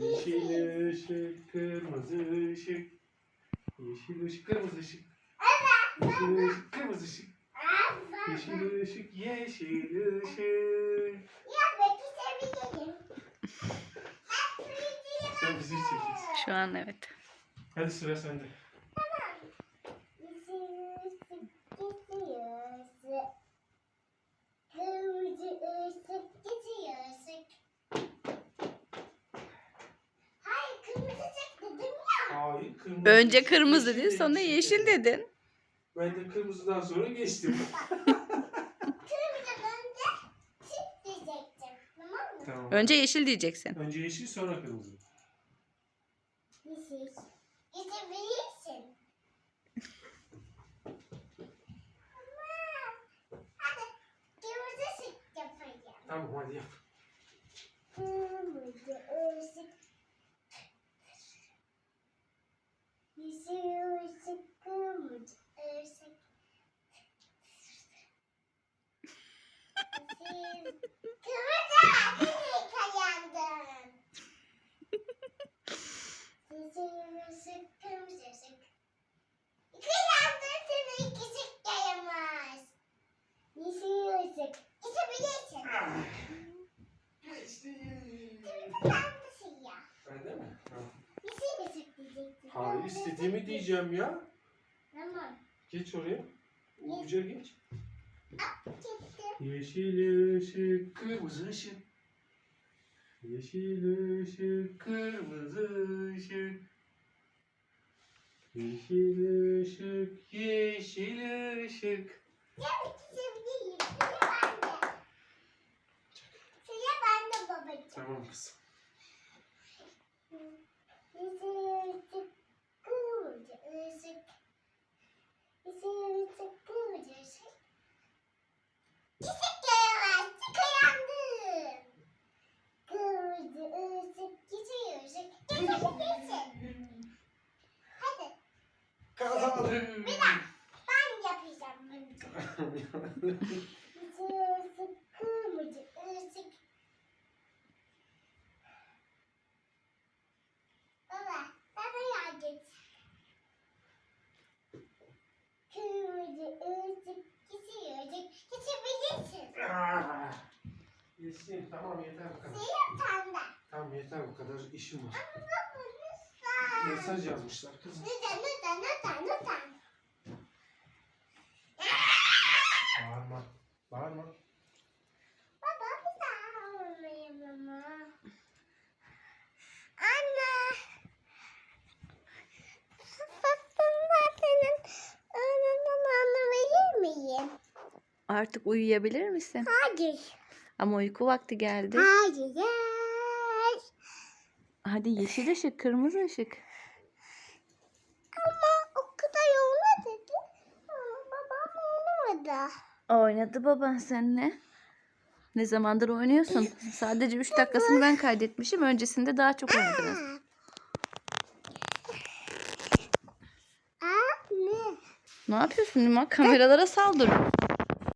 Yeşil ışık, kırmızı ışık. Yeşil ışık, kırmızı ışık. Yeşil ışık, kırmızı ışık. Yeşil ışık, yeşil ışık. Sen bizi çekiyorsun. Şu an evet. Hadi sıra sende. Kırmızı ışık geçiyorsun. Hayır kırmızı ışık dedim Hayır, kırmızı. Önce kırmızı yeşil dedin sonra yeşil dedim. dedin. Ben de kırmızıdan sonra geçtim. Tamam. Önce yeşil diyeceksin. Önce yeşil sonra kırmızı. Yeşil. Tamam. Hadi kırmızı ışık yapayım. Tamam hadi yap. Kırmızı ışık. Yeşil ışık, kırmızı ışık. Yeşil- Kırmızı! Nereye kayandın? Yeşil ışık, kırmızı ışık. Kayandın seni ikisi kayamaz. Yeşil ışık. İçebilirsin. Geçti. Kırmızı ya. Bende mi? Tamam. Yeşil ışık diyecektim. Hayır istediğimi diyeceğim ya. Tamam. Geç oraya. Uca geç. Gittim. Yeşil ışık, kırmızı ışık. Yeşil ışık, kırmızı ışık. Yeşil ışık, yeşil ışık. Ya ikisi değil. Sıra bende. Sıra bende babacığım. Tamam kızım. Yeşil ışık, kırmızı ışık. Yeşil ışık, kırmızı ışık. Çiçek yaramaz. Çıkayandım. Kırmızı ışık, yeşil ışık. Geçebilirsin. Hadi. Kazandım. Bir dakika. Ben yapacağım bunu. Yeşil ışık, kırmızı ışık. Baba, bana yardım et. Kırmızı ışık, yeşil ışık. Geçebilirsin. Ah! Yesin tamam yeter bu kadar. Sıra sende. Tamam yeter bu kadar işim var. Ama baba lütfen. Mesaj yazmışlar kızım. Lütfen, lütfen, lütfen. Artık uyuyabilir misin? Hayır. Ama uyku vakti geldi. Hayır. Hadi yeşil ışık, kırmızı ışık. Ama o kadar yoğun dedi. Ama babam oynamadı. Oynadı baban seninle. Ne zamandır oynuyorsun? Sadece 3 dakikasını ben kaydetmişim. Öncesinde daha çok oynadınız. Ne yapıyorsun Nima? Kameralara saldır.